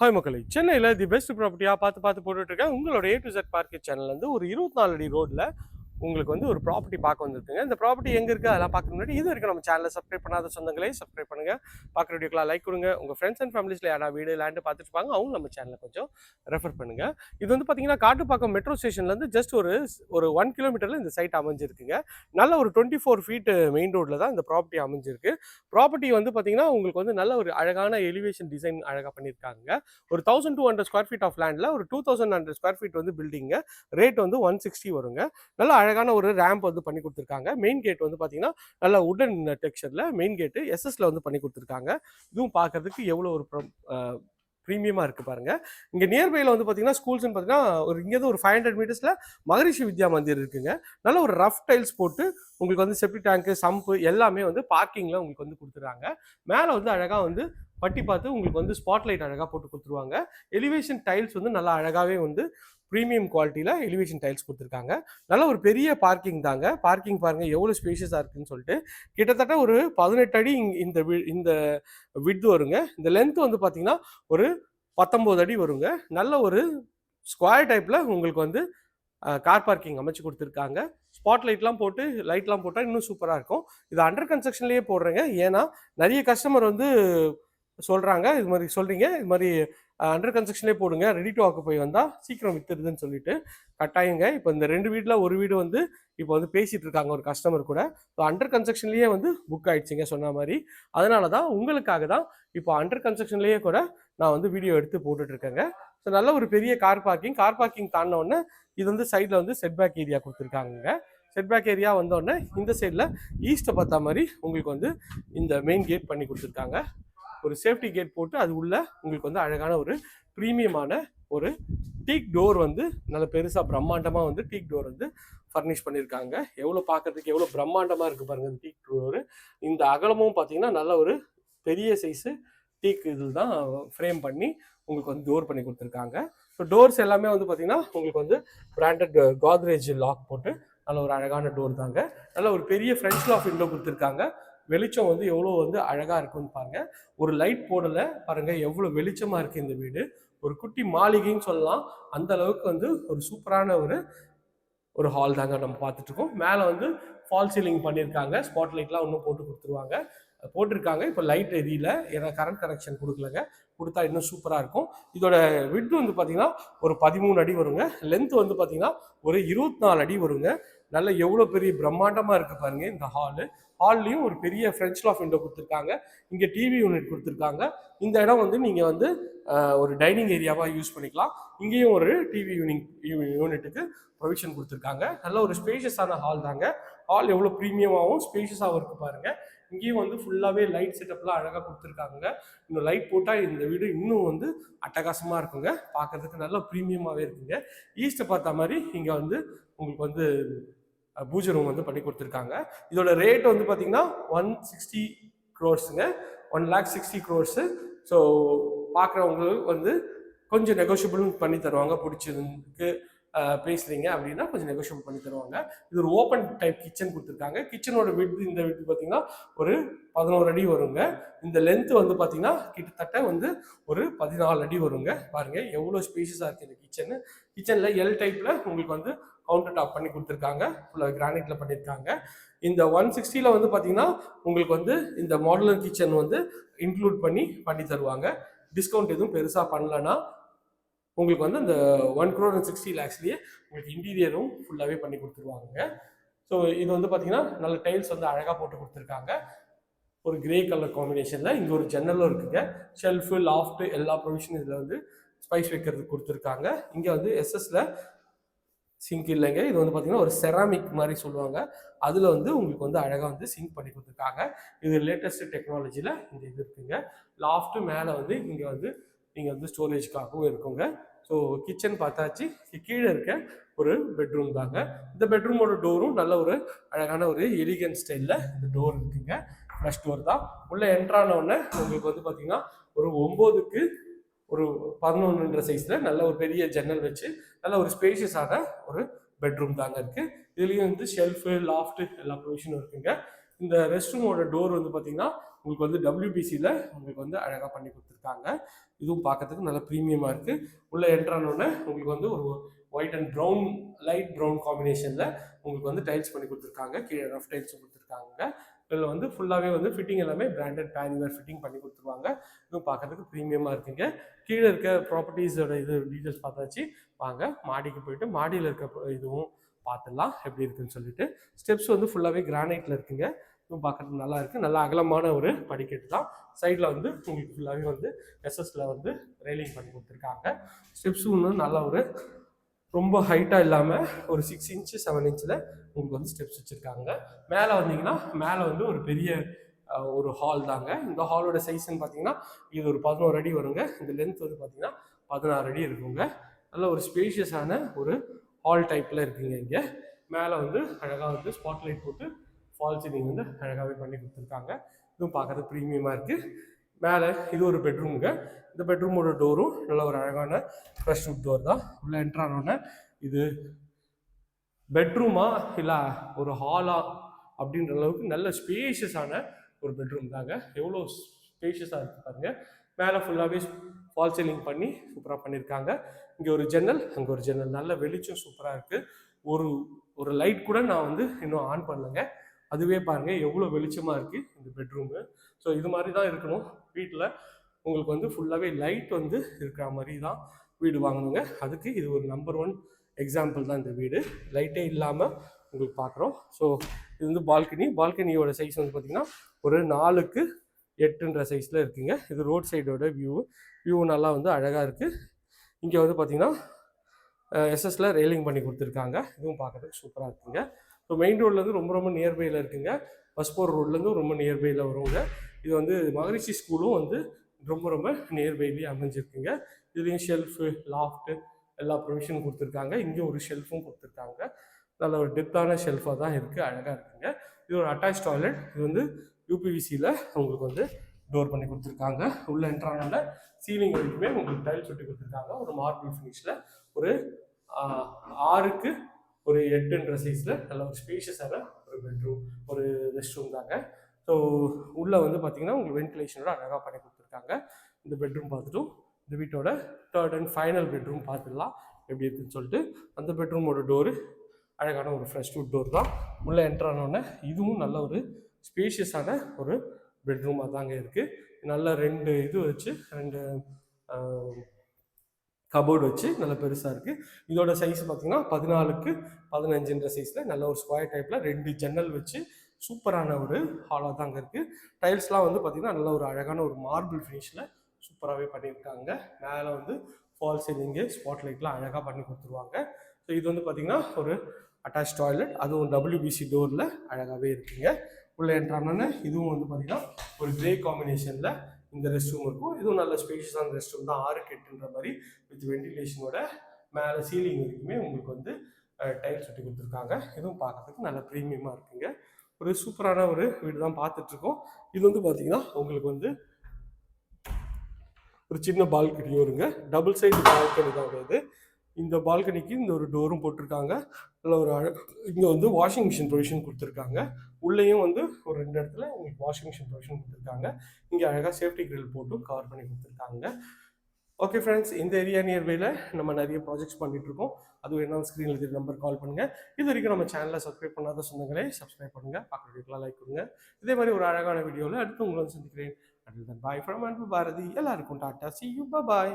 Hi மக்களை. சென்னையில் the best ப்ராப்பர்ட்டியாக பார்த்து பார்த்து போட்டுட்டு இருக்கேன். உங்களோட ஏ டு செட் பார்க்கெட் சேனல்லேருந்து ஒரு இருபத்தி நாலு அடி ரோட்டில் உங்களுக்கு வந்து ஒரு ப்ராப்பர்ட்டி பார்க்க வந்திருக்குங்க. இந்த ப்ராப்பர்ட்டி எங்கே இருக்குது அதெல்லாம் பார்க்க முன்னாடி இது வரைக்கும் நம்ம சேனலை சப்ஸ்கிரைப் பண்ணாத சொந்தங்களே சப்ஸ்கிரைப் பண்ணுங்கள் பார்க்குற வீடியோக்கெலாம் லைக் கொடுங்க. உங்கள் ஃப்ரெண்ட்ஸ் அண்ட் ஃபேமிலிஸில் யாராவது வீடு லேண்டு பார்த்துட்டு அவங்க நம்ம சேனலை கொஞ்சம் ரெஃபர் பண்ணுங்கள் இது வந்து பார்த்தீங்கன்னா காட்டுப்பாக்கம் மெட்ரோ ஸ்டேஷன்லேருந்து ஜஸ்ட் ஒரு ஒரு ஒன் கிலோமீட்டரில் இந்த சைட் அமைஞ்சிருக்குங்க. நல்ல ஒரு டுவெண்ட்டி ஃபோர் ஃபீட் மெயின் ரோட்டில் தான் இந்த ப்ராப்பர்ட்டி அமைஞ்சிருக்கு. ப்ராப்பர்ட்டி வந்து பார்த்தீங்கன்னா உங்களுக்கு வந்து நல்ல ஒரு அழகான எலிவேஷன் டிசைன் அழகாக பண்ணியிருக்காங்க. ஒரு thousand two hundred square feet of லேண்டில் ஒரு two thousand hundred square feet வந்து பில்டிங்க ரேட் வந்து ஒன் சிக்ஸ்டி வருங்க. நல்ல அழகான ஒரு ரேம்ப் வந்து பண்ணி கொடுத்துருக்காங்க. மெயின் கேட் வந்து பார்த்தீங்கன்னா நல்ல உடன் டெக்ஸ்சரில் மெயின் கேட்டு எஸ்எஸ்ல வந்து பண்ணி கொடுத்துருக்காங்க. இதுவும் பார்க்கறதுக்கு எவ்வளோ ஒரு ப்ரீமியமாக இருக்குது பாருங்க. இங்கே நியர்பையில் வந்து பார்த்தீங்கன்னா ஸ்கூல்ஸ்னு பார்த்தீங்கன்னா ஒரு இங்கேருந்து ஒரு ஃபைவ் ஹண்ட்ரட் மீட்டர்ஸில் மகரிஷி வித்யா மந்திர் இருக்குங்க. நல்ல ஒரு ரஃப் டைல்ஸ் போட்டு உங்களுக்கு வந்து செப்டி டேங்க்கு சம்பு எல்லாமே வந்து பார்க்கிங்கில் உங்களுக்கு வந்து கொடுத்துருக்காங்க மேலே வந்து அழகாக வந்து பட்டி பார்த்து உங்களுக்கு வந்து ஸ்பாட்லைட் அழகாக போட்டு கொடுத்துருவாங்க. எலிவேஷன் டைல்ஸ் வந்து நல்லா அழகாகவே வந்து ப்ரீமியம் குவாலிட்டியில் எலிவேஷன் டைல்ஸ் கொடுத்துருக்காங்க. நல்ல ஒரு பெரிய பார்க்கிங் தாங்க. பார்க்கிங் பாருங்கள் எவ்வளோ ஸ்பேஷியஸாக இருக்குன்னு சொல்லிட்டு கிட்டத்தட்ட ஒரு பதினெட்டு அடி இந்த வி- இந்த விட் வருங்க. இந்த லென்த் வந்து பார்த்தீங்கன்னா ஒரு பத்தொம்போது அடி வருங்க. நல்ல ஒரு ஸ்கொயர் டைப்பில் உங்களுக்கு வந்து கார் பார்க்கிங் அமைச்சு கொடுத்துருக்காங்க. ஸ்பாட் லைட்லாம் போட்டு லைட்லாம் போட்டால் இன்னும் சூப்பராக இருக்கும். இது அண்டர் கன்ஸ்ட்ரக்ஷன்லேயே போடுறேங்க. ஏன்னா நிறைய கஸ்டமர் வந்து சொல்கிறாங்க இது மாதிரி சொல்கிறீங்க இது மாதிரி அண்டர் கன்ஸ்ட்ரக்ஷன்லேயே போடுங்க. ரெடி டு ஆக்குப்பை வந்தால் சீக்கிரம் வித்துருதுன்னு சொல்லிட்டு கட்டாயங்க. இப்போ இந்த ரெண்டு வீட்டில் ஒரு வீடு வந்து இப்போ வந்து பேசிகிட்டு இருக்காங்க ஒரு கஸ்டமர் கூட. ஸோ அண்டர் கன்ஸ்ட்ரக்ஷன்லேயே வந்து புக் ஆயிடுச்சுங்க சொன்ன மாதிரி. அதனால தான் உங்களுக்காக தான் இப்போ அண்டர் கன்ஸ்ட்ரக்ஷன்லேயே கூட நான் வந்து வீடியோ எடுத்து போட்டுட்ருக்கேங்க ஸோ நல்ல ஒரு பெரிய கார் பார்க்கிங் கார் பார்க்கிங் தாண்டினோடனே இது வந்து சைடில் வந்து செட்பேக் ஏரியா கொடுத்துருக்காங்க செட்பேக் ஏரியா வந்தோடனே இந்த சைடில் ஈஸ்ட்டை பார்த்தா மாதிரி உங்களுக்கு வந்து இந்த மெயின் கேட் பண்ணி கொடுத்துருக்காங்க. ஒரு சேஃப்டி கேட் போட்டு அது உள்ள உங்களுக்கு வந்து அழகான ஒரு ப்ரீமியமான ஒரு டீக் டோர் வந்து நல்ல பெருசாக பிரம்மாண்டமாக வந்து டீக் டோர் வந்து ஃபர்னிஷ் பண்ணியிருக்காங்க எவ்வளோ பார்க்கறதுக்கு எவ்வளோ பிரம்மாண்டமாக இருக்குது பாருங்கள் இந்த டீக் டோர் இந்த அகலமும் பார்த்தீங்கன்னா நல்ல ஒரு பெரிய சைஸு டீக் இதில் தான் ஃப்ரேம் பண்ணி உங்களுக்கு வந்து டோர் பண்ணி கொடுத்துருக்காங்க. ஸோ டோர்ஸ் எல்லாமே வந்து பார்த்தீங்கன்னா உங்களுக்கு வந்து பிராண்டட் கோத்ரேஜ் லாக் போட்டு நல்ல ஒரு அழகான டோர் தாங்க. நல்ல ஒரு பெரிய ஃப்ரெண்ட்ஸ் லாக் விண்டோ கொடுத்துருக்காங்க. வெளிச்சம் வந்து எவ்வளோ வந்து அழகாக இருக்குன்னு பாருங்க. ஒரு லைட் போடலை பாருங்க எவ்வளோ வெளிச்சமாக இருக்குது இந்த வீடு. ஒரு குட்டி மாளிகைன்னு சொல்லலாம். அந்த அளவுக்கு வந்து ஒரு சூப்பரான ஒரு ஒரு ஹால் தாங்க நம்ம பார்த்துட்டு இருக்கோம் மேலே வந்து ஃபால் சீலிங் பண்ணியிருக்காங்க. ஸ்பாட் லைட்லாம் இன்னும் போட்டு கொடுத்துருவாங்க. போட்டிருக்காங்க. இப்போ லைட் எரியல. ஏன்னா கரண்ட் கனெக்ஷன் கொடுக்கலங்க. கொடுத்தா இன்னும் சூப்பராக இருக்கும். இதோட விட் வந்து பார்த்தீங்கன்னா ஒரு பதிமூணு அடி வருங்க. லென்த் வந்து பார்த்தீங்கன்னா ஒரு இருபத்தி நாலு அடி வருங்க. நல்ல எவ்வளோ பெரிய பிரம்மாண்டமாக இருக்குது பாருங்க இந்த ஹாலு ஹால்லையும் ஒரு பெரிய ஃப்ரெஞ்ச் லாஃப் விண்டோ கொடுத்துருக்காங்க. இங்கே டிவி யூனிட் கொடுத்துருக்காங்க. இந்த இடம் வந்து நீங்கள் வந்து ஒரு டைனிங் ஏரியாவாக யூஸ் பண்ணிக்கலாம். இங்கேயும் ஒரு டிவி யூனிங் யூனிட்டுக்கு ப்ரொவிஷன் கொடுத்துருக்காங்க. நல்ல ஒரு ஸ்பேஷியஸான ஹால் தாங்க. ஹால் எவ்வளோ ப்ரீமியமாகவும் ஸ்பேஷியஸாகவும் இருக்கு பாருங்கள் இங்கேயும் வந்து ஃபுல்லாகவே லைட் செட்டப்லாம் அழகாக கொடுத்துருக்காங்க. இன்னும் லைட் போட்டால் இந்த வீடு இன்னும் வந்து அட்டகாசமாக இருக்குங்க. பார்க்கறதுக்கு நல்ல ப்ரீமியமாகவே இருக்குங்க. ஈஸ்ட்டை பார்த்த மாதிரி இங்கே வந்து உங்களுக்கு வந்து பூஜை ரூம் வந்து பண்ணி கொடுத்துருக்காங்க. இதோட ரேட் வந்து பார்த்தீங்கன்னா one sixty க்ரோர்ஸுங்க one lakh sixty crores so பார்க்குறவங்களுக்கு வந்து கொஞ்சம் நெகோஷியபிளும் பண்ணி தருவாங்க. பிடிச்சதுக்கு பேசுகிறீங்க அப்படின்னா கொஞ்சம் நெகோஷியேட் பண்ணி தருவாங்க. இது ஒரு ஓப்பன் டைப் கிச்சன் கொடுத்துருக்காங்க. கிச்சனோட விட் இந்த விட் பார்த்தீங்கன்னா ஒரு பதினோரு அடி வருங்க. இந்த லென்த்து வந்து பார்த்தீங்கன்னா கிட்டத்தட்ட வந்து ஒரு பதினாலு அடி வருங்க. பாருங்கள் எவ்வளோ ஸ்பேஷியஸாக இருக்குது இந்த கிச்சனு கிச்சனில் எல் டைப்பில் உங்களுக்கு வந்து கவுண்டர் டாப் பண்ணி கொடுத்துருக்காங்க. ஃபுல்லாக கிரானைட்டில் பண்ணியிருக்காங்க. இந்த ஒன் சிக்ஸ்டியில் வந்து பார்த்தீங்கன்னா உங்களுக்கு வந்து இந்த மாடலர் கிச்சன் வந்து இன்க்ளூட் பண்ணி பண்ணி தருவாங்க. டிஸ்கவுண்ட் எதுவும் பெருசாக பண்ணலன்னா உங்களுக்கு வந்து அந்த ஒன் க்ரோர் அண்ட் சிக்ஸ்டி லேக்ஸ்லேயே உங்களுக்கு இன்டீரியரும் ஃபுல்லாகவே பண்ணி கொடுத்துருவாங்க. ஸோ இது வந்து பார்த்தீங்கன்னா நல்ல டைல்ஸ் வந்து அழகாக போட்டு கொடுத்துருக்காங்க. ஒரு கிரே கலர் காம்பினேஷனில் இங்கே ஒரு ஜன்னலும் இருக்குங்க. ஷெல்ஃபு லாஃப்ட்டு எல்லா ப்ரொவிஷனும் இதில் வந்து ஸ்பைஸ் வைக்கிறதுக்கு கொடுத்துருக்காங்க. இங்கே வந்து எஸ்எஸ்ல சிங்க் இல்லைங்க. இது வந்து பார்த்தீங்கன்னா ஒரு செராமிக் மாதிரி சொல்லுவாங்க. அதில் வந்து உங்களுக்கு வந்து அழகாக வந்து சிங்க் பண்ணி கொடுத்துருக்காங்க. இது லேட்டஸ்ட் டெக்னாலஜியில் இந்த இது இருக்குங்க. லாஃப்ட்டு மேலே வந்து இங்கே வந்து நீங்கள் வந்து ஸ்டோரேஜ்க்காகவும் இருக்குங்க. ஸோ கிச்சன் பார்த்தாச்சு. கீழே இருக்க ஒரு பெட்ரூம் தாங்க. இந்த பெட்ரூமோட டோரும் நல்ல ஒரு அழகான ஒரு எலிகன் ஸ்டைலில் இந்த டோர் இருக்குங்க. ஃப்ளஷ் டோர் தான். உள்ளே என்ட்ரானோடனே உங்களுக்கு வந்து பார்த்தீங்கன்னா ஒரு ஒம்போதுக்கு ஒரு பதினொன்றுன்ற சைஸில் நல்ல ஒரு பெரிய ஜன்னல் வச்சு நல்ல ஒரு ஸ்பேஷியஸான ஒரு பெட்ரூம் தாங்க இருக்குது இதுலேயும் வந்து ஷெல்ஃபு லாஃப்ட்டு எல்லா ப்ரொவிஷனும் இருக்குங்க. இந்த ரெஸ்ட் ரூமோட டோர் வந்து பார்த்தீங்கன்னா உங்களுக்கு வந்து டபிள்யூபிசியில் உங்களுக்கு வந்து அழகாக பண்ணி கொடுத்துருக்காங்க. இதுவும் பார்க்கறதுக்கு நல்ல ப்ரீமியமாக இருக்குது உள்ளே என்ட்ரானோடனே உங்களுக்கு வந்து ஒரு white and brown light brown காம்பினேஷனில் உங்களுக்கு வந்து டைல்ஸ் பண்ணி கொடுத்துருக்காங்க. கீழே ரஃப் டைல்ஸ் கொடுத்துருக்காங்க. இதில் வந்து ஃபுல்லாகவே வந்து ஃபிட்டிங் எல்லாமே பிராண்டட் பேனிவர் ஃபிட்டிங் பண்ணி கொடுத்துருவாங்க. இதுவும் பார்க்கறதுக்கு ப்ரீமியமாக இருக்குங்க. கீழே இருக்க ப்ராப்பர்ட்டிஸோட இது டீட்டெயில்ஸ் பார்த்தாச்சு. வாங்க மாடிக்கு போயிட்டு மாடியில் இருக்க இதுவும் பார்த்துடலாம் எப்படி இருக்குன்னு சொல்லிட்டு. ஸ்டெப்ஸ் வந்து ஃபுல்லாகவே கிரானைட்டில் இருக்குங்க. இதுவும் பார்க்கறதுக்கு நல்லா இருக்குது நல்லா அகலமான ஒரு படிக்கட்டு தான். சைடில் வந்து உங்களுக்கு ஃபுல்லாகவே வந்து எஸ்எஸ்ல வந்து ரெயிலிங் பண்ணி கொடுத்துருக்காங்க. ஸ்டெப்ஸ் இன்னும் நல்லா ஒரு ரொம்ப ஹைட்டாக இல்லாமல் ஒரு சிக்ஸ் இன்ச்சு செவன் இன்ச்சில் உங்களுக்கு வந்து ஸ்டெப்ஸ் வச்சுருக்காங்க. மேலே வந்தீங்கன்னா மேலே வந்து ஒரு பெரிய ஒரு ஹால் தாங்க. இந்த ஹாலோட சைஸ்ன்னு பார்த்தீங்கன்னா இது ஒரு பதினோரு அடி வருங்க. இந்த லென்த் வந்து பார்த்தீங்கன்னா பதினாறு அடி இருக்குங்க. நல்ல ஒரு ஸ்பேஷியஸான ஒரு ஹால் டைப்பில் இருக்குங்க இங்கே. மேலே வந்து அழகாக வந்து ஸ்பாட்லைட் போட்டு ஃபால் சீலிங் வந்து அழகாகவே பண்ணி கொடுத்துருக்காங்க. இதுவும் பார்க்குறது ப்ரீமியமாக இருக்குது மேலே இது ஒரு பெட்ரூமுங்க இந்த பெட்ரூமோட டோரும் நல்ல ஒரு அழகான ஃப்ரெஷ் வுட் டோர் தான். உள்ளே என்ட்ரானோடனே இது பெட்ரூமா இல்லை ஒரு ஹாலா அப்படின்ற அளவுக்கு நல்ல ஸ்பேஷியஸான ஒரு பெட்ரூம் தாங்க. எவ்வளோ ஸ்பேஷியஸாக இருக்குது பாருங்க. மேலே ஃபுல்லாகவே ஃபால் சீலிங் பண்ணி சூப்பராக பண்ணியிருக்காங்க இங்கே ஒரு ஜன்னல் அங்கே ஒரு ஜன்னல் நல்ல வெளிச்சம் சூப்பராக இருக்குது ஒரு ஒரு லைட் கூட நான் வந்து இன்னும் ஆன் பண்ணலைங்க. அதுவே பாருங்கள் எவ்வளோ வெளிச்சமாக இருக்குது இந்த பெட்ரூமு ஸோ இது மாதிரி தான் இருக்கணும். வீட்டில் உங்களுக்கு வந்து ஃபுல்லாகவே லைட் வந்து இருக்கிற மாதிரி தான் வீடு வாங்கணுங்க. அதுக்கு இது ஒரு நம்பர் ஒன் எக்ஸாம்பிள் தான் இந்த வீடு. லைட்டே இல்லாமல் உங்களுக்கு பார்க்குறோம் ஸோ இது வந்து பால்கனி பால்கனியோட சைஸ் வந்து பார்த்திங்கன்னா ஒரு நாலுக்கு எட்டுன்ற சைஸில் இருக்குங்க. இது ரோட் சைடோட வியூ வியூ நல்லா வந்து அழகாக இருக்குது இங்கே வந்து பார்த்திங்கன்னா எஸ்எஸ்ல ரெயிலிங் பண்ணி கொடுத்துருக்காங்க. இதுவும் பார்க்கறதுக்கு சூப்பராக இருக்குங்க. ஸோ மெயின் ரோட்லேருந்து ரொம்ப ரொம்ப நியர்பையில் இருக்குங்க. பஸ் போகிற ரோட்லேருந்து ரொம்ப நியர்பையில் வருவோங்க இது வந்து மகரிஷி ஸ்கூலும் வந்து ரொம்ப ரொம்ப நியர்பைலேயே அமைஞ்சிருக்குங்க. இதுலேயும் ஷெல்ஃபு லாஃப்ட்டு எல்லா ப்ரொவிஷனும் கொடுத்துருக்காங்க. இங்கே ஒரு ஷெல்ஃபும் கொடுத்துருக்காங்க. நல்ல ஒரு டெப்த்தான ஷெல்ஃபாக தான் இருக்குது அழகாக இருக்குங்க. இது ஒரு அட்டாச் டாய்லெட் இது வந்து யூபிவிசியில் உங்களுக்கு வந்து டோர் பண்ணி கொடுத்துருக்காங்க. உள்ள என்ட்ரானால சீலிங் வரைக்குமே உங்களுக்கு டைல்ஸ் ஒட்டி கொடுத்துருக்காங்க. ஒரு மார்பிள் ஃபினிஷில் ஒரு ஆறுக்கு ஒரு எட்டுன்ற சைஸில் நல்ல ஒரு ஸ்பேஷியஸான ஒரு பெட்ரூம் ஒரு ரெஸ்ட் ரூம் தாங்க. ஸோ உள்ளே வந்து பார்த்தீங்கன்னா உங்களுக்கு வென்டிலேஷனோட அழகாக பண்ணி கொடுத்துருக்காங்க. இந்த பெட்ரூம் பார்த்துட்டும் இந்த வீட்டோட தேர்ட் அண்ட் ஃபைனல் பெட்ரூம் பார்த்துடலாம். எப்படி இருக்குன்னு சொல்லிட்டு அந்த பெட்ரூமோட டோரு அழகான ஒரு ஃப்ரெஷ் வுட் டோர் தான். உள்ளே என்ட்ரானோடனே இதுவும் நல்ல ஒரு ஸ்பேஷியஸான ஒரு பெட்ரூமாக தாங்க இருக்குது நல்ல ரெண்டு இது வச்சு ரெண்டு கபோர்டு வச்சு நல்ல பெருசாக இருக்குது இதோட சைஸ் பார்த்தீங்கன்னா பதினாலுக்கு பதினஞ்சுன்ற சைஸில் நல்ல ஒரு ஸ்கொயர் டைப்பில் ரெண்டு ஜன்னல் வச்சு சூப்பரான ஒரு ஹாலாக தாங்க இருக்குது டைல்ஸ்லாம் வந்து பார்த்திங்கன்னா நல்ல ஒரு அழகான ஒரு மார்பிள் ஃபினிஷில் சூப்பராகவே பண்ணியிருக்காங்க மேலே வந்து ஃபால் சீலிங்கு ஸ்பாட் லைட்லாம் அழகாக பண்ணி கொடுத்துருவாங்க. ஸோ இது வந்து பார்த்திங்கன்னா ஒரு அட்டாச் டாய்லெட் அதுவும் டபிள்யூபிசி டோரில் அழகாகவே இருக்குங்க. உள்ளே என்ட்ரானோன்னு இதுவும் வந்து பார்த்திங்கன்னா ஒரு கிரே காம்பினேஷனில் இந்த ரெஸ்ட் ரூம் இருக்கும். இதுவும் நல்ல ஸ்பேஷியஸான ரெஸ்ட் ரூம் தான். ஆறு கெட்டுன்ற மாதிரி வித் வென்டிலேஷனோட மேலே சீலிங் வரைக்குமே உங்களுக்கு வந்து டைல்ஸ் ஒட்டி கொடுத்துருக்காங்க. இதுவும் பார்க்கறதுக்கு நல்ல ப்ரீமியமாக இருக்குங்க. ஒரு சூப்பரான ஒரு வீடு தான் பார்த்துட்ருக்கோம் இது வந்து பார்த்தீங்கன்னா உங்களுக்கு வந்து ஒரு சின்ன பால்கனியும் வருங்க டபுள் சைடு பால்கனி தான் வருது இந்த பால்கனிக்கு இந்த ஒரு டோரும் போட்டிருக்காங்க. நல்ல ஒரு இங்கே வந்து வாஷிங் மிஷின் ப்ரொவிஷன் கொடுத்துருக்காங்க. உள்ளேயும் வந்து ஒரு ரெண்டு இடத்துல உங்களுக்கு வாஷிங் மிஷின் ப்ரொவிஷன் கொடுத்துருக்காங்க. இங்கே அழகாக சேஃப்டி கிரில் போட்டும் கவர் பண்ணி கொடுத்துருக்காங்க. ஓகே ஃப்ரெண்ட்ஸ் இந்த ஏரியா நியர்பையில் நம்ம நிறைய ப்ராஜெக்ட்ஸ் பண்ணிகிட்ருக்கோம் இருக்கோம் அதுவும் என்ன ஸ்க்ரீனில் இருக்கிற நம்பர் கால் பண்ணுங்கள் இது வரைக்கும் நம்ம சேனலை சப்ஸ்கிரைப் பண்ணாத சொந்தங்களே சப்ஸ்கிரைப் பண்ணுங்க. பக்கத்து லைக் கொடுங்க. இதே மாதிரி ஒரு அழகான வீடியோவில் அடுத்து உங்களை சந்திக்கிறேன். அண்ட் பாய் ஃப்ரம் அன்பு பாரதி. எல்லாருக்கும் டாட்டா. C you bye